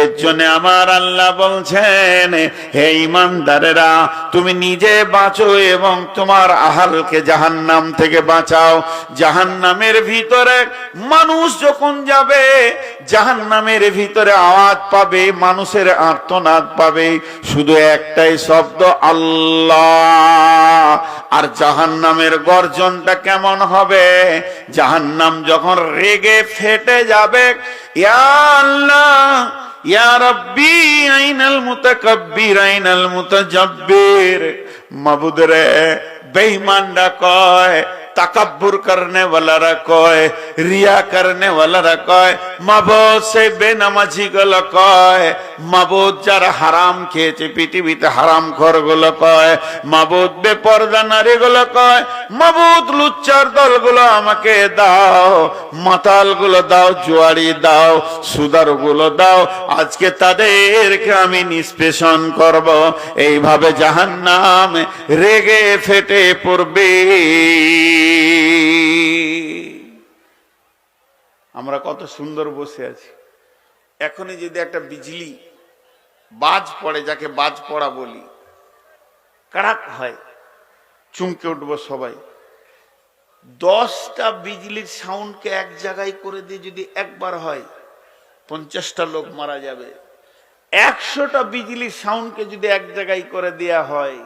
এর জন্য আমার আল্লাহ বলছেন, হে ইমানদারেরা, তুমি নিজে বাঁচো এবং তোমার আহালকে জাহান্নাম থেকে বাঁচাও। জাহান্নামের ভিতরে মানুষ যখন যাবে, জাহান্নামের ভিতরে আওয়াজ পাবে, মানুষের আর্তনাদ পাবে। শুধু একটাই শব্দ, আল্লাহ। আর জাহান্নামের গর্জনটা কেমন হবে? জাহান্নাম যখন রেগে ফেটে যাবে আল্লাহ ইয়া রব্বি আইনাল মুতাকাব্বির আইনাল মুতাজাব্বির। মাবুদ রে বেঈমানরা কয় তাকাব্বুর করনে ওয়ালারা কয়, রিয়া করনে ওয়ালারা কয় মাবুদ সে বেনামাজি গুলো কয়, মাবুদ যারা হারাম খেয়েছে, পৃথিবীতে হারাম খরগুলো কয়, মাবুদ বেপর্দা নারী গুলো কয়, মাবুদ লুচ্চার দলগুলো আমাকে দাও, মাতালগুলো দাও জুয়ারি দাও, সুদারগুলো দাও, আজকে তাদেরকে আমি নিষ্পেষণ করব, এইভাবে জাহান্নাম রেগে ফেটে পড়বে। আমরা কত সুন্দর বসে আছি। এখনই যদি একটা বিজলি বাজ পড়ে, যাকে বাজ পড়া বলি, কাড়াক হয়, চুমকে উঠবো সবাই। দশটা বিজলির সাউন্ডকে এক জায়গায় করে দিয়ে যদি একবার হয়, পঞ্চাশটা লোক মারা যাবে। একশোটা বিজলির সাউন্ডকে যদি এক জায়গায় করে দেয়া হয়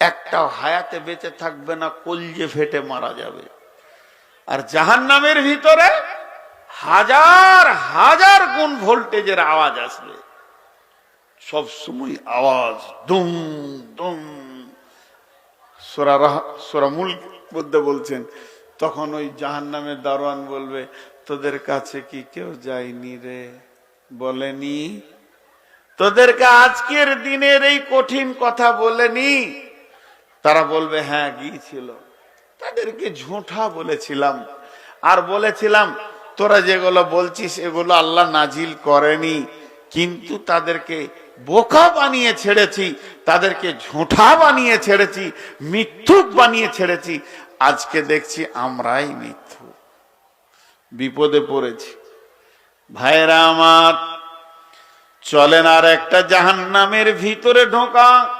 একটা হায়াতে বেঁচে থাকবে না, কলজে ফেটে মারা যাবে। আর জাহান নামের ভিতরে হাজার হাজার গুণ ভোল্টেজের আওয়াজ আসবে। সব সময় আওয়াজ, দুম দুম। সোরা রাহ- সোরা মূল মধ্যে বলছেন, তখন ওই জাহান নামের দারোয়ান বলবে, তোদের কাছে কি কেউ যায়নি রে? বলেনি। তোদেরকে আজকের দিনের এই কঠিন কথা বলেনি? তারা বলবে হ্যাঁ গিয়েছিল। তাদেরকে ঝুঁঠা বলেছিলাম। আর বলেছিলাম, তোরা যেগুলো বলছিস, এগুলো আল্লাহ নাজিল করেনি। কিন্তু তাদেরকে বোকা বানিয়ে ছেড়েছি, তাদেরকে ঝুঁঠা বানিয়ে ছেড়েছি, মিথ্যুক বানিয়ে ছেড়েছি। আজকে দেখছি আমরাই মিথ্যু বিপদে পড়েছি। ভাইরা আমার, চলেন আর একটা জাহান্নামের ভিতরে ঢোকা।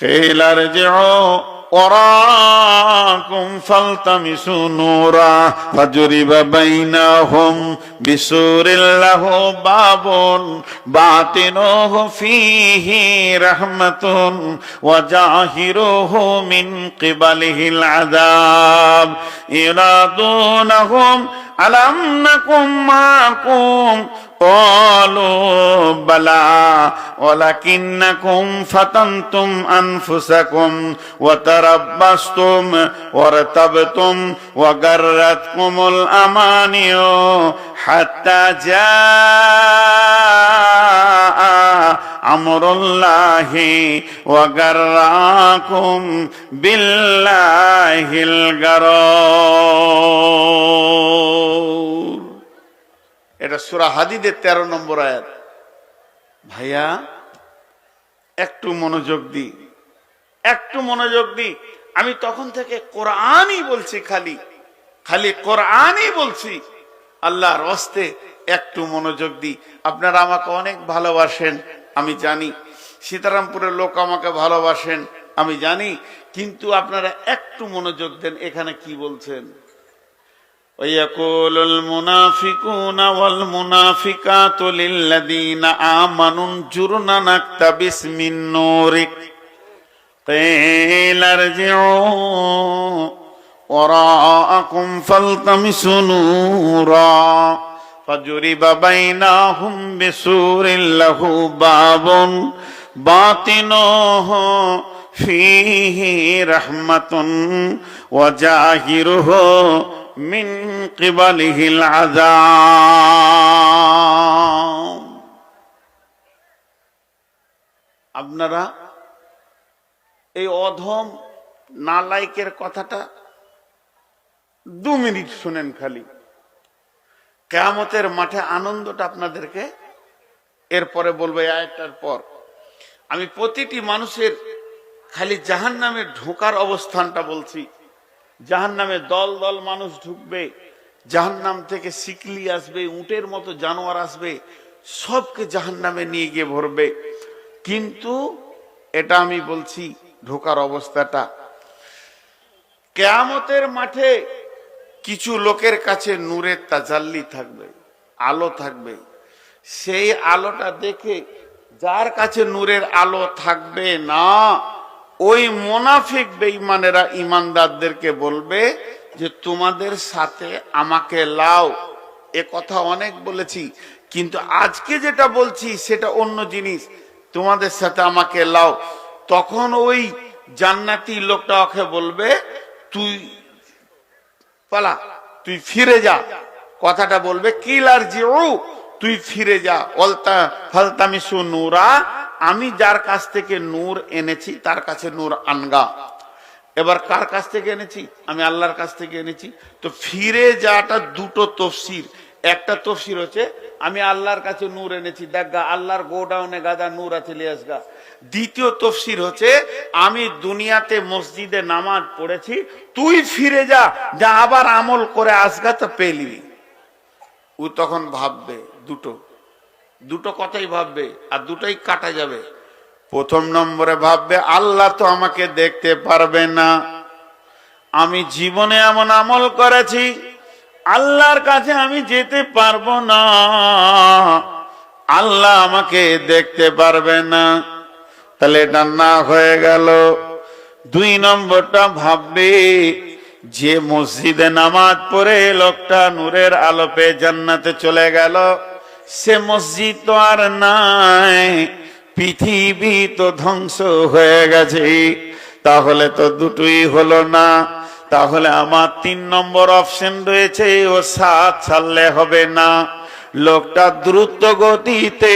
قيل ارجعوا وراءكم فالتمسوا نورا فضرب بينهم بسور له باب باطنه فيه رحمة وظاهره من قبله العذاب ينادونهم ألم نكن معكم قالوا بلى ولكنكم فتنتم أنفسكم وتربصتم وارتبتم وغرتكم الأماني حتى جاء أمر الله وغراكم بالله الغرور এটা সুরা হাদিদের তেরো নম্বর আয়াত। ভাইয়া, একটু মনোযোগ দি একটু মনোযোগ দি আমি তখন থেকে কোরআনই বলছি খালি। খালি কোরআনই বলছি। আল্লাহর হস্তে একটু মনোযোগ দি আপনারা আমাকে অনেক ভালোবাসেন, আমি জানি। সীতারামপুরের লোক আমাকে ভালোবাসেন, আমি জানি। কিন্তু আপনারা একটু মনোযোগ দেন, এখানে কি বলছেন? ويقول المنافقون والمنافقات للذين آمنوا انظرنا نقتبس من نورك قيل ارجعوا وراءكم فالتمسوا نورا فجرب بينهم بسور له باب باطنه فيه رحمة وجاهره মিন কিবালিহিল আযাব। আপনারা এই অধম নালাইকের কথাটা দু মিনিট শুনেন খালি। কেয়ামতের মাঠে আনন্দটা আপনাদেরকে এরপরে বলব আয়টার পর। আমি প্রতিটি মানুষের খালি জাহান নামে ঢোকার অবস্থানটা বলছি। জাহান নামে দল দল মানুষ ঢুকবে জাহান নাম থেকে সিকলি আসবে, উটের মতো জানোয়ার আসবে, সবকে জাহান নামে নিয়ে গিয়ে ভরবে। কিন্তু এটা আমি বলছি ঢোকার অবস্থাটা। কেয়ামতের মাঠে কিছু লোকের কাছে নূরের তাজাল্লি থাকবে, আলো থাকবে। সেই আলোটা দেখে যার কাছে নূরের আলো থাকবে না ওই মোনাফিক বেঈমানেরা ইমানদারদেরকে বলবে যে, তোমাদের সাথে আমাকে লাও। এ কথা অনেক বলেছি, কিন্তু আজকে যেটা বলছি সেটা অন্য জিনিস। তোমাদের সাথে আমাকে লাও। তখন ওই জান্নাতি লোকটা ওকে বলবে, তুই পালা, তুই ফিরে যা। কথাটা বলবে কিলার জিউ তুই ফিরে যা। অলতা ফালতামিসু নূরা আমি যার কাছ থেকে নূর এনেছি, তার কাছে নূর আনগা। এবার কার কাছ থেকে এনেছি? আমি আল্লাহর কাছ থেকে এনেছি। তো ফিরে যাটা দুটো তফসির। একটা তফসির হচ্ছে, আমি আল্লাহর কাছে নূর এনেছি, দেখ আল্লাহর গোডাউনে গাদা নূর আছে লিয়াস গা। দ্বিতীয় তফসির হচ্ছে, আমি দুনিয়াতে মসজিদে নামাজ পড়েছি, তুই ফিরে যা যা আবার আমল করে আসগা তো পেলিবি ও তখন ভাববে, দুটো দুটো কথাই ভাববে আর দুটোই কাটা যাবে। প্রথম নম্বরে ভাববে, আল্লাহ তো আমাকে দেখতে পারবে না। আমি জীবনে এমন আমল করেছি, আল্লাহর কাছে আমি যেতে পারব না। আল্লাহ আমাকে দেখতে পারবে না। তাহলে এটা না হয়ে গেল। দুই নম্বরটা ভাববে, যে মসজিদে নামাজ পড়ে লোকটা নূরের আলোপে জান্নাতে চলে গেল। সে মসজিদ তো আর নাই, পৃথিবী তো ধ্বংস হয়ে গেছে। তাহলে তো দুটোই হলো না। তাহলে আমার তিন নম্বর অপশন রয়েছে, ও সাত ছাড়লে হবে না। লোকটা দ্রুত গতিতে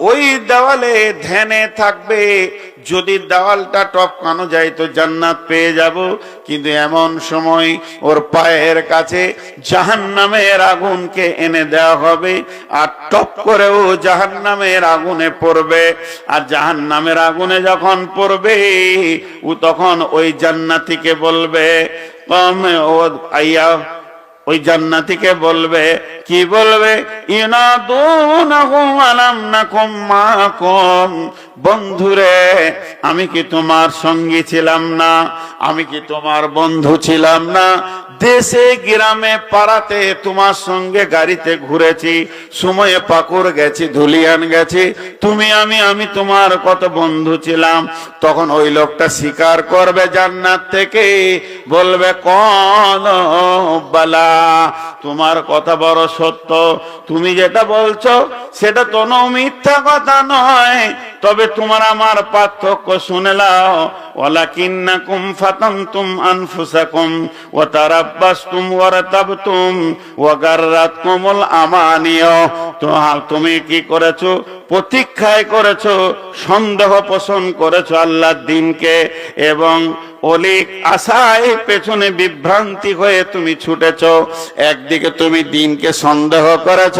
ওই দেওয়ালে ধ্যানে থাকবে। যদি দেওয়ালটা টপকানো যায় তো জান্নাত পেয়ে যাব। কিন্তু এমন সময় ওর পায়ের কাছে জাহান নামের আগুনকে এনে দেওয়া হবে আর টপ করে ও জাহান নামের আগুনে পড়বে। আর জাহান নামের আগুনে যখন পড়বে, ও তখন ওই জান্নাতিকে বলবে, "কম আইয়া ওই জান্নাতিকে বলবে, কি বলবে? বন্ধুরে, আমি কি তোমার সঙ্গী ছিলাম না? আমি কি তোমার বন্ধু ছিলাম না? দেশে, গ্রামে, পাড়াতে তোমার সঙ্গে গাড়িতে ঘুরেছি, সময়ে পাকুর গেছি, ধুলিয়ান গেছি। তুমি, আমি আমি তোমার কত বন্ধু ছিলাম। তখন ওই লোকটা স্বীকার করবে জান্নাত থেকে, বলবে, কোন বালা তোমার কথা বড় সত্য। তুমি যেটা বলছো, সেটা তো মিথ্যা কথা নয়। তবে তোমার আমার পার্থক্য শুনে লাও ওয়ালাকিন্নাকুম ফাতানতুম আনফুসাকুম ওয়া তারাব্বাসতুম ওয়া রাতাবতুম ওয়া গাররাতকুমুল আমানিয়। তো তুমি কি করেছ? প্রতীক্ষায় করেছ, সন্দেহ পোষণ করেছ আল্লাহর দিনকে, এবং অলিক আশায় পেছনে বিভ্রান্তি হয়ে তুমি ছুটেছ। একদিকে তুমি দিনকে সন্দেহ করেছ,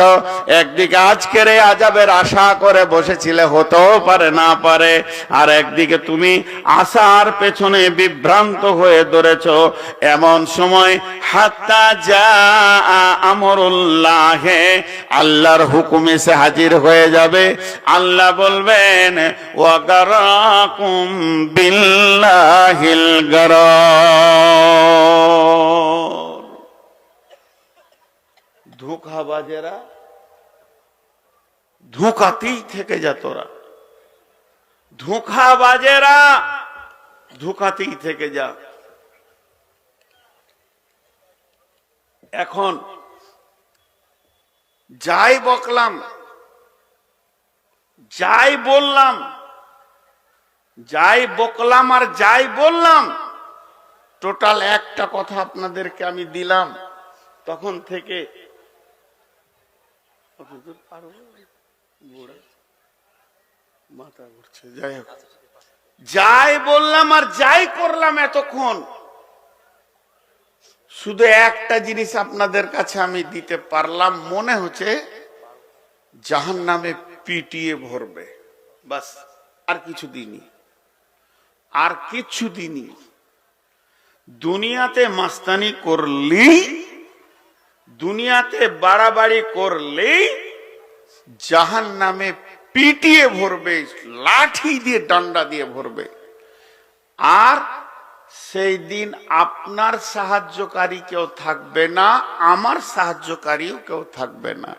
একদিকে আজকের এই আজাবের আশা করে বসেছিলে, হতেও পারে, না পারে, আর একদিকে তুমি আশার পেছনে বিভ্রান্ত হয়ে ধরেছ। এমন সময় হাত্তা যা আমরুল্লাহে, আল্লাহর হুকুম এসে হাজির হয়ে যাবে। আল্লাহ বলবেন, ওয়াগারাকুম বিল্লাহিল গারার। ধোকাবাজেরা ধোকাতেই থেকে যা তোরা। ধোঁকাবাজেরা ধোঁকাতেই থেকে যা। এখন যাই বকলাম যাই বললাম, যাই বকলাম আর যাই বললাম, টোটাল একটা কথা আপনাদেরকে আমি দিলাম। তখন থেকে মাথা ঘুরছে, যাই হোক। যাই বললাম আর যাই করলাম এতক্ষণ, শুধু একটা জিনিস আপনাদের কাছে আমি দিতে পারলাম, মনে হচ্ছে জাহান নামে পিটিয়ে ভরবে। বাস, আর কিছু দিনই। আর কিছু দিনই। দুনিয়াতে মাস্তানি করলি দুনিয়াতে বাড়াবাড়ি করলে জাহান নামে পিটিয়ে ভরবে, লাঠি দিয়ে, ডান্ডা দিয়ে ভরবে। আর সেই দিন আপনার সাহায্যকারী কেউ থাকবে না, আমার সাহায্যকারীও কেউ থাকবে না।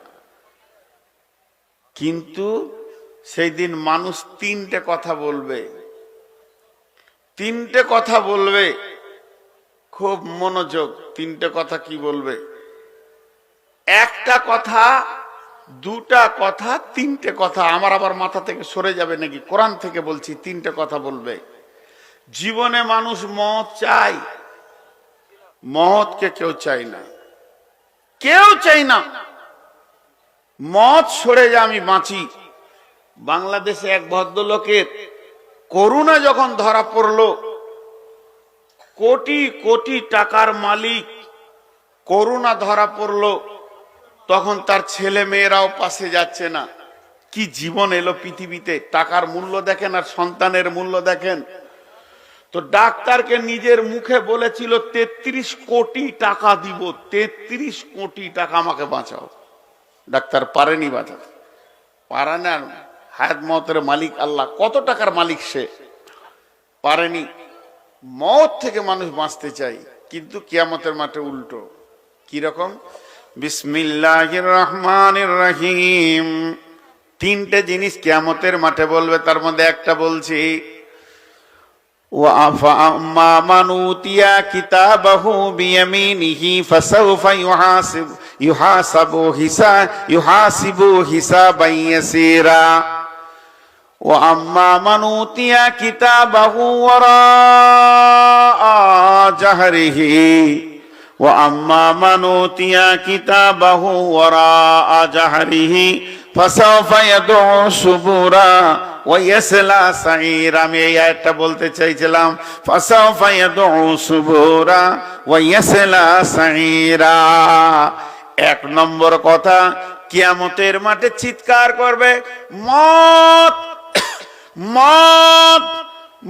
কিন্তু সেই দিন মানুষ তিনটে কথা বলবে। তিনটে কথা বলবে। খুব মনোযোগ। তিনটে কথা কি বলবে? একটা কথা, দুটা কথা, তিনটে কথা। আমার আবার মাথা থেকে সরে যাবে নাকি? কোরআন থেকে বলছি, তিনটে কথা বলবে। জীবনে মানুষ মত চাই মতকে কেউ চাই না। কেউ চাই না। মত সরে যা আমি বাঁচি। বাংলাদেশে এক ভদ্রলোকের করুণা যখন ধরা পড়ল, কোটি কোটি টাকার মালিক করুণা ধরা পড়ল, তখন তার ছেলে মেয়েরাও পাশে যাচ্ছে না। কি জীবন এলো পৃথিবীতে? টাকার মূল্য দেখেন আর সন্তানের মূল্য দেখেন। তো ডাক্তারকে নিজের মুখে বলেছিল, তেত্রিশ কোটি টাকা দিব, তেত্রিশ কোটি টাকা আমাকে বাঁচাও। ডাক্তার পারেনি বাঁচাতে পারে না, হায়াত মতের মালিক আল্লাহ, কত টাকার মালিক সে? পারেনি। মত থেকে মানুষ বাঁচতে চাই, কিন্তু কিয়ামতের মাঠে উল্টো। কীরকম বিসমিল্লাহির রহমানের রহিম তিনটে জিনিস কিয়ামতের মাঠে বলবে, তার মধ্যে একটা বলছি, ওয়া মানুতিয়া কিতাবাহু বিয়ামিনিহি, ফাসাউফা ইউহাসিবু। يحاسب يحاسب حساب يحاسب حسابا يسيرا وأما من أوتي كتابه وراء جهره وأما من أوتي كتابه وراء جهره فسوف يدعو سبورا ويسلى سعيرا আমি এই আয়াতটা বলতে চাইছিলাম فسوف يدعو سبورا ويسلى سعيرا এক নম্বর কথা, কিয়ামতের মাঠে চিৎকার করবে মত মত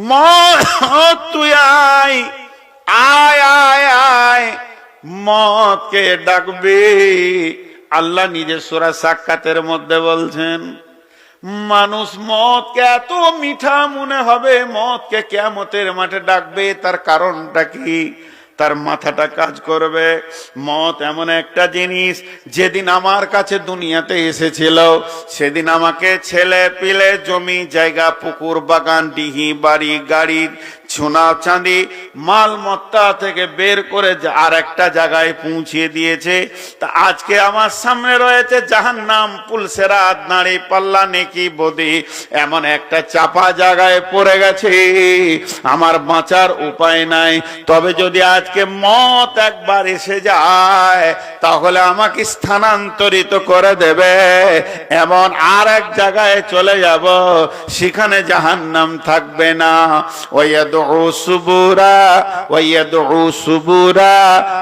মত তুই আয় আয় আয় আয় মতকে ডাকবে। আল্লাহ নিজের সোরা সাক্ষাতের মধ্যে বলছেন, মানুষ মদকে এত মিঠা মনে হবে, মদকে কেমতের মাঠে ডাকবে, তার কারণটা কি? তার মাথাটা কাজ করবে। মত এমন একটা জিনিস, যেদিন আমার কাছে দুনিয়াতে এসেছিল, সেদিন আমাকে ছেলে পিলে জমি, জায়গা, পুকুর, বাগান, ডিহি, বাড়ি, গাড়ি সোনা চাঁদি মালমত্তা থেকে বের করে আর একটা জায়গায় পৌঁছিয়ে দিয়েছে। তা আজকে আমার সামনে রয়েছে জাহান নাম পুলসেরাত নাড়ি পাল্লা, নেকি, বদি। এমন একটা চাপা জায়গায় পড়ে গেছে। আমার বাঁচার উপায় নাই। তবে যদি আজকে মত একবার এসে যায়, তাহলে আমাকে স্থানান্তরিত করে দেবে। এমন আর এক জায়গায় চলে যাব, সেখানে জাহান্নাম থাকবে না। ওয়াদ সুবুরা, ওয়াদউ সুবুরা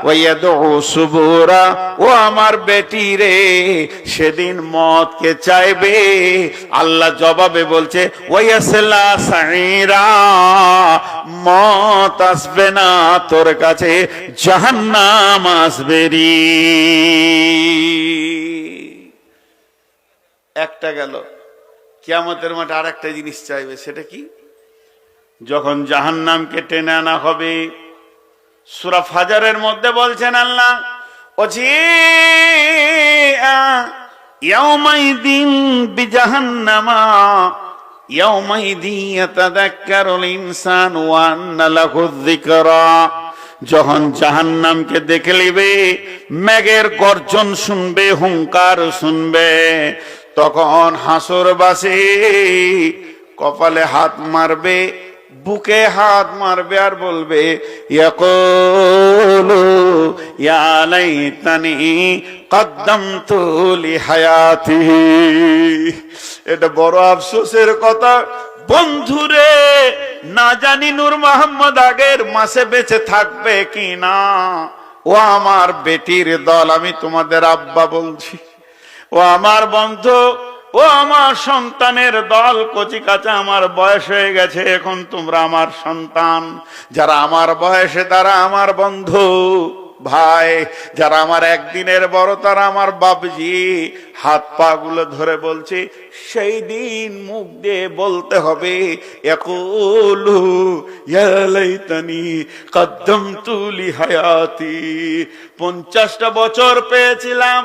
ওয়াদউ সুবুরা। ও আমার বেটি রে, সেদিন মতকে চাইবে? আল্লাহ জবাবে বলছে, ওয়াসলা সাইরা মত আসবে না তোর কাছে। কাছে জাহান্নাম আসবেরি একটা গেল। কিয়ামতের মাঠে আর একটা জিনিস চাইবে, সেটা কি? যখন জাহান্নামকে টেনে আনা হবে, সুরা ফাজারের মধ্যে বলছেন আল্লাহ অজি ইয়াউমাইদিন বিজাহান্নামা, ইয়াউমাইদি ইয়াতাদাক্কারুল ইনসান ওয়া লাহু যিকরা। যখন জাহান্নামকে দেখে লিবে মেঘের গর্জন শুনবে, হুঙ্কার শুনবে, তখন হাসর বাসে কপালে হাত মারবে, বুকে হাত মারবে আর বলবে এটা বড় আফসোসের কথা। বন্ধুরে, না জানি নূর মোহাম্মদ আগের মাসে বেঁচে থাকবে কি না ও আমার বেটির দল, আমি তোমাদের আব্বা বলছি। ও আমার বন্ধু, ও আমার সন্তানের দল, কচি কাঁচা আমার বয়স হয়ে গেছে, এখন তোমরা আমার সন্তান। যারা আমার বয়সে, তারা আমার বন্ধু। ভাই, যারা আমার একদিনের বড়, তারা আমার বাবজি হাত পা গুলো ধরে বলছে, সেই দিন মুখ দিয়ে বলতে হবে পঞ্চাশটা বছর পেয়েছিলাম,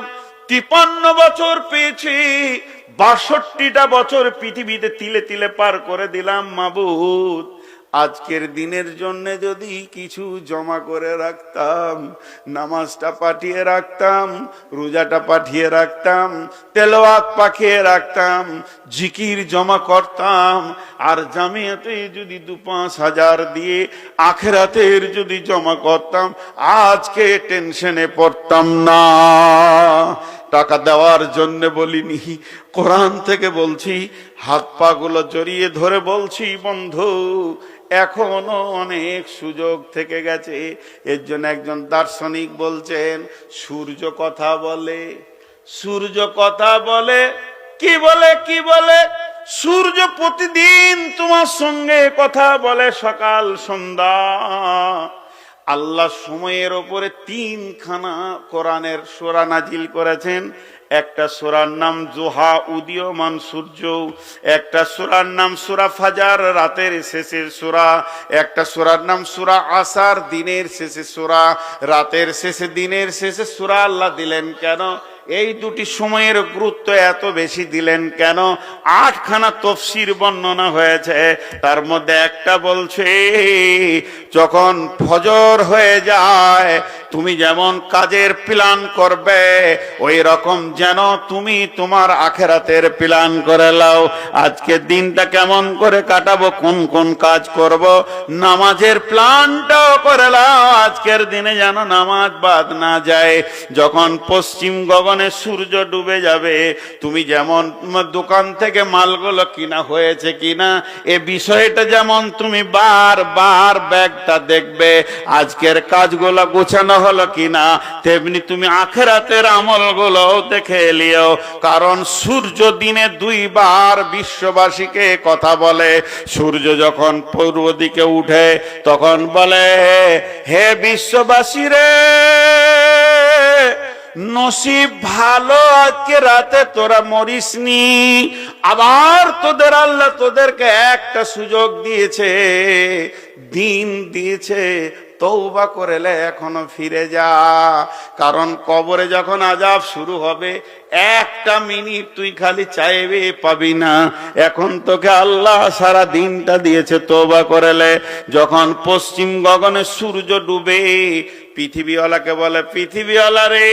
তিপান্ন বছর পেয়েছি, বাষট্টিটা বছর পৃথিবীতে তিলে তিলে পার করে দিলাম মাবুদ। আজকের দিনের জন্য যদি কিছু জমা করে রাখতাম, নামাজটা পাঠিয়ে রাখতাম, রোজাটা পাঠিয়ে রাখতাম তেলোয়াত পাঠিয়ে রাখতাম, জিকির জমা করতাম, আর জামিয়াতে যদি দু পাঁচ হাজার দিয়ে আখেরাতের যদি জমা করতাম, আজকে টেনশনে পড়তাম না। টাকা দেওয়ার জন্য বলিনি, কোরআন থেকে বলছি হাত পা গুলো জড়িয়ে ধরে বলছি, বন্ধু এখনও অনেক সুযোগ থেকে গেছে। এর জন্য একজন দার্শনিক বলছেন, সূর্য কথা বলে, সূর্য কথা বলে, কি বলে কি বলে? সূর্য প্রতিদিন তোমার সঙ্গে কথা বলে সকাল, সন্ধ্যা। আল্লাহ সময়ের ওপরে তিনখানা কোরআনের সোরা নাজিল করেছেন। একটা সোরার নাম জোহা, উদীয়মান সূর্য, একটা সুরার নাম সুরা ফাজার, রাতের শেষের সোরা, একটা সোরার নাম সুরা আসার, দিনের শেষে সোরা, রাতের শেষে দিনের শেষে সোরা আল্লাহ দিলেন কেন? এই দুটি সময়ের গুরুত্ব এত বেশি দিলেন কেন? আটখানা তফসির বর্ণনা হয়েছে। তার মধ্যে একটা বলছে, যখন ফজর হয়ে যায় তুমি যেমন কাজের প্ল্যান করবে, ওই রকম যেন তুমি তোমার আখেরাতের প্ল্যান করে লাও। আজকে দিনটা কেমন করে কাটাবো, কোন কোন কাজ করব, নামাজের প্ল্যানটাও করে লাও। আজকের দিনে যেন নামাজ বাদ না যায়। যখন পশ্চিম গগনে সূর্য ডুবে যাবে, তুমি যেমন দোকান থেকে মালগুলো কিনা হয়েছে কিনা, এ বিষয়টা যেমন তুমি বার বার ব্যাগটা দেখবে, আজকের কাজগুলো গোছানো হলো কিনা? তেমনি তুমি আখেরাতের আমলগুলো দেখে এলিও কারণ সূর্য দিনে দুইবার বিশ্ববাসীকে কথা বলে। সূর্য যখন পূর্ব দিকে উঠে, তখন বলে, হে বিশ্ববাসী রে নসিব ভালো আজকে রাতে তোরা মরিসনি। আবার তোদের আল্লাহ তোদেরকে একটা সুযোগ দিয়েছে, দিন দিয়েছে তৌবা করেলে এখনও ফিরে যা। কারণ কবরে যখন আজাব শুরু হবে, একটা মিনিট তুই খালি চাইবে পাবি না। এখন তোকে আল্লাহ সারা দিনটা দিয়েছে তৌবা করেলে। যখন পশ্চিম গগনে সূর্য ডুবে, পৃথিবীওয়ালাকে বলে, পৃথিবীওয়ালা রে!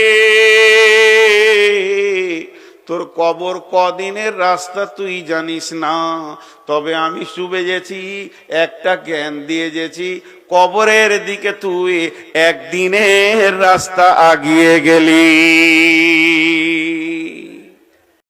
তোর কবর কদিনের রাস্তা তুই জানিস না। তবে আমি শুভে গেছি, একটা জ্ঞান দিয়ে গেছি, কবরের দিকে তুই একদিনের রাস্তা আগিয়ে গেলি।